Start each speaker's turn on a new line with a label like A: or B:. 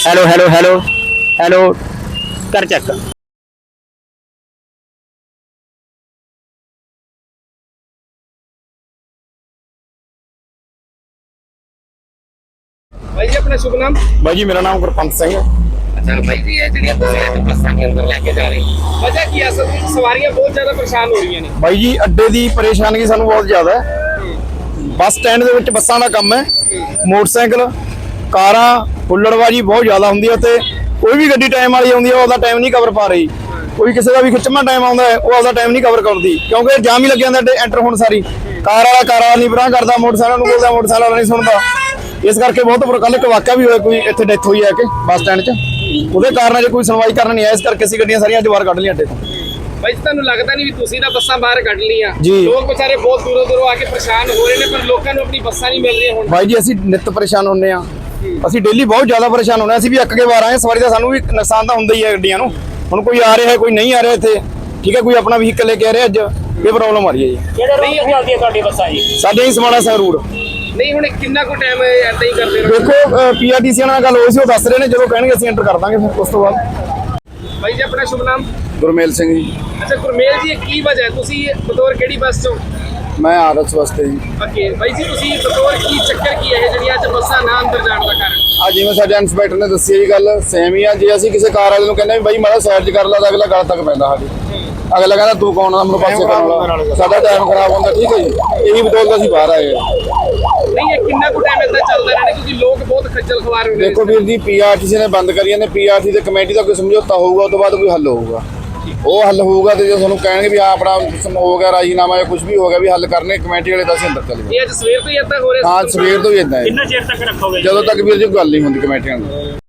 A: Hello hello hello hello ਕਰ ਚੱਕ
B: ਭਾਈ ਜੀ ਆਪਣਾ ਸ਼ੁਭ ਨਾਮ
C: ਬਾਈ ਜੀ ਮੇਰਾ ਨਾਮ ਗੁਰਪੰਤ ਸਿੰਘ ਹੈ
D: ਅੱਛਾ ਭਾਈ ਜੀ ਇਹ ਜਿਹੜੀਆਂ ਤੁਸੀਂ ਬੱਸਾਂ ਦੇ ਅੰਦਰ ਲੈ ਕੇ ਜਾ ਰਹੇ ਹੋ
B: ਵਜ੍ਹਾ ਕੀ ਹੈ ਸਵਾਰੀਆਂ ਬਹੁਤ ਜ਼ਿਆਦਾ ਪਰੇਸ਼ਾਨ ਹੋ ਰਹੀਆਂ ਨੇ
C: ਬਾਈ ਜੀ ਅੱਡੇ ਦੀ ਪਰੇਸ਼ਾਨੀ ਸਾਨੂੰ ਬਹੁਤ ਜ਼ਿਆਦਾ ਹੈ ਬੱਸ ਸਟੈਂਡ ਦੇ ਵਿੱਚ ਬੱਸਾਂ ਦਾ ਕੰਮ ਹੈ ਮੋਟਰਸਾਈਕਲ ਕਾਰਾਂ ਹੁੱਲੜਬਾਜੀ ਬਹੁਤ ਜ਼ਿਆਦਾ ਹੁੰਦੀ ਹੈ ਤੇ ਕੋਈ ਵੀ ਗੱਡੀ ਟਾਈਮ ਵਾਲੀ ਆਉਂਦੀ ਹੈ ਉਹ ਉਹਦਾ ਟਾਈਮ ਨਹੀਂ ਕਵਰ ਪਾ ਰਹੀ। ਕੋਈ ਕਿਸੇ ਦਾ ਵੀ ਖਿੱਚਵਾਂ ਟਾਈਮ ਆਉਂਦਾ ਹੈ ਉਹ ਆਪਦਾ ਟਾਈਮ ਨਹੀਂ ਕਵਰ ਕਰਦੀ। ਕਿਉਂਕਿ ਜਾਮ ਹੀ ਲੱਗ ਜਾਂਦਾ ਐਂਟਰ ਹੋਣ ਸਾਰੀ। ਕਾਰ ਵਾਲਾ ਕਾਰ ਵਾਲਾ ਨਹੀਂ ਬਰਾਂ ਕਰਦਾ ਮੋਟਰਸਾਈਕਲ ਨੂੰ ਬੋਲਦਾ ਮੋਟਰਸਾਈਕਲ ਵਾਲਾ ਨਹੀਂ ਸੁਣਦਾ। ਇਸ ਕਰਕੇ ਬਹੁਤ ਬੁਰਾ ਕੱਲ ਇੱਕ ਵਾਕਿਆ ਵੀ ਹੋਇਆ ਕੋਈ ਇੱਥੇ ਡੈਥ ਹੋਈ ਹੈ ਕਿ ਬੱਸ ਸਟੈਂਡ 'ਚ। ਉਹਦੇ ਕਾਰਨ ਜੇ ਕੋਈ ਸੁਣਵਾਈ ਕਰਨ ਨਹੀਂ ਆਇਆ ਇਸ ਕਰਕੇ ਅਸੀਂ ਗੱਡੀਆਂ ਸਾਰੀਆਂ ਅੱਜ ਬਾਹਰ ਕੱਢ ਲਈਆਂ ਅੱਡੇ ਤੋਂ।
B: ਜੀ, ਤੁਹਾਨੂੰ ਲੱਗਦਾ ਨਹੀਂ ਵੀ ਤੁਸੀਂ ਤਾਂ ਬੱਸਾਂ ਬਾਹਰ ਕੱਢ ਲਈਆਂ। ਲੋਕ ਵਿਚਾਰੇ ਬਹੁਤ ਦੂਰੋਂ ਦੂਰੋਂ ਆ ਕੇ ਪਰੇਸ਼ਾਨ ਹੋ ਰਹੇ ਨੇ ਪਰ ਲੋਕਾਂ ਨੂੰ ਆਪਣੀ ਬੱਸਾਂ ਨਹੀਂ ਮਿਲ ਰਹੀਆਂ ਹੁਣ।
C: ਬਾਈ ਜੀ ਅਸੀਂ ਨਿਤ ਪਰੇਸ਼ਾਨ ਹੁੰਨੇ ਆ ਅਸੀਂ ਡੇਲੀ ਬਹੁਤ ਜ਼ਿਆਦਾ ਪਰੇਸ਼ਾਨ ਆ ਅਸੀਂ ਵੀ ਅੱਕ ਕੇ ਵਾਰ ਆਏ ਸਵਾਰੀ ਦਾ ਸਾਨੂੰ ਵੀ ਨੁਕਸਾਨ ਤਾਂ ਹੁੰਦਾ ਹੀ ਹੈ ਗੱਡੀਆਂ ਨੂੰ। ਹੁਣ ਕੋਈ ਆ ਰਿਹਾ ਹੈ ਕੋਈ ਨਹੀਂ ਆ ਰਿਹਾ ਇੱਥੇ। ਠੀਕ ਹੈ ਕੋਈ ਆਪਣਾ ਵਹੀਕਲ ਲੈ ਕੇ ਆ ਰਿਹਾ ਅੱਜ। ਇਹ ਪ੍ਰੋਬਲਮ ਆ ਰਹੀ ਹੈ ਜੀ।
A: ਕਿਹੜੇ ਰੋਡ ਤੇ ਚੱਲਦੀ ਹੈ ਤੁਹਾਡੀ ਬੱਸਾਂ ਜੀ?
C: ਸਾਡੇ ਹੀ ਸਮਾਣਾ ਸੰਗਰੂਰ।
B: ਨਹੀਂ ਹੁਣ ਕਿੰਨਾ ਕੁ ਟਾਈਮ ਐਦਾਂ ਹੀ ਕਰਦੇ ਰਹੋ?
C: ਦੇਖੋ ਪੀਆਰਟੀਸੀ ਨਾਲ ਗੱਲ ਹੋਈ ਸੀ ਉਹ ਦੱਸ ਰਹੇ ਨੇ ਜਦੋਂ ਕਹਿਣਗੇ ਅਸੀਂ ਐਂਟਰ ਕਰ ਦਾਂਗੇ ਫਿਰ ਉਸ ਤੋਂ ਬਾਅਦ।
B: ਭਾਈ ਜੀ ਆਪਣਾ ਸ਼ੁਭ ਨਾਮ?
C: ਗੁਰਮੇਲ ਸਿੰਘ ਜੀ।
B: ਅੱਛਾ ਗੁਰਮੇਲ ਜੀ ਇਹ ਕੀ ਵਜ੍ਹਾ ਹੈ? ਤੁਸੀਂ ਬਤੌਰ ਕਿਹੜੀ ਬੱਸ ਚੋਂ?
C: ਮੈਂ ਆਰਐਸ ਵਾਸਤੇ ਜੀ।
B: ਓਕੇ ਭਾਈ ਜੀ ਤੁਸੀਂ ਬਤੌਰ ਕੀ ਚੱਕਰ ਕੀ ਹੈ? ਜਿਹੜੀਆਂ ਅੱਜ ਬੱਸਾਂ ਨਾ ਅੰਦਰ ਜਾਣ ਦਾ ਕਾਰਨ?
C: ਆ ਜਿਵੇਂ ਸਾਡੇ ਇੰਸਪੈਕਟਰ ਨੇ ਦੱਸੀ ਇਹ ਗੱਲ ਸੇਮ ਹੀ ਆ। ਜੇ ਅਸੀਂ ਕਿਸੇ ਕਾਰ ਵਾਲੇ ਨੂੰ ਕਹਿੰਦੇ ਵੀ ਬਾਈ ਮਾੜਾ ਸਾਈਡ ਕਰ ਲਾ ਤਾਂ ਅਗਲਾ ਗਲ ਤੱਕ ਪੈਂਦਾ ਸਾਡੇ। ਅਗਲਾ ਕਹਿੰਦਾ ਤੂੰ ਕੌਣ ਆ? ਮੈਨੂੰ ਪਾਸੇ ਕਰਨ ਵਾਲਾ। ਸਾਡਾ ਟਾਈਮ ਖਰਾਬ ਹੁੰਦਾ ਠੀਕ ਹੈ ਜੀ। ਇਹੀ ਬਦੌਲਤ ਅਸੀਂ ਬਾਹਰ ਆਏ ਹਾਂ।
B: ਨਹੀਂ ਇਹ ਕਿੰਨਾ ਕੁ ਟਾਈਮ ਏਦਾਂ ਚੱਲਦਾ ਰਹਿਣਾ ਕਿਉਂਕਿ ਲੋਕ ਬਹੁਤ ਖੱਜਲ ਖਵਾਰ ਹੋ ਰਹੇ ਨੇ
C: ਦੇਖੋ ਵੀਰ ਜੀ ਪੀਆਰਟੀਸੀ ਨੇ ਬੰਦ ਕਰੀਆਂ ਨੇ ਪੀਆਰਟੀ ਤੇ ਕਮੇਟੀ ਦਾ ਕੋਈ ਸਮਝੌਤਾ ਹੋਊਗਾ ਉਸ ਤੋਂ ਬਾਅਦ ਕੋਈ ਹੱਲ ਹੋਊਗਾ। ਉਹ ਹੱਲ ਹੋਊਗਾ ਤੇ ਜੇ ਤੁਹਾਨੂੰ ਕਹਿਣਗੇ ਵੀ ਹਾਂ ਆਪਣਾ ਹੋ ਗਿਆ ਰਾਜੀਨਾਮਾ ਜਾਂ ਕੁਝ ਵੀ ਹੋ ਗਿਆ ਵੀ ਹੱਲ ਕਰਨੇ ਕਮੇਟੀ ਵਾਲੇ ਤਾਂ ਅਸੀਂ ਅੰਦਰ ਚਲੇ
B: ਇਹ ਅੱਜ ਸਵੇਰ ਤੋਂ ਹੀ ਏਦਾਂ ਹੋ ਰਿਹਾ
C: ਹਾਂ ਸਵੇਰ ਤੋਂ ਹੀ ਇਦਾਂ ਹੈ।
A: ਕਿੰਨਾ ਚਿਰ ਤੱਕ ਰੱਖੋਗੇ?
C: ਜਦੋਂ ਤੱਕ ਵੀਰ ਜੀ ਗੱਲ ਨਹੀਂ ਹੁੰਦੀ ਕਮੇਟੀਆਂ ਦੀ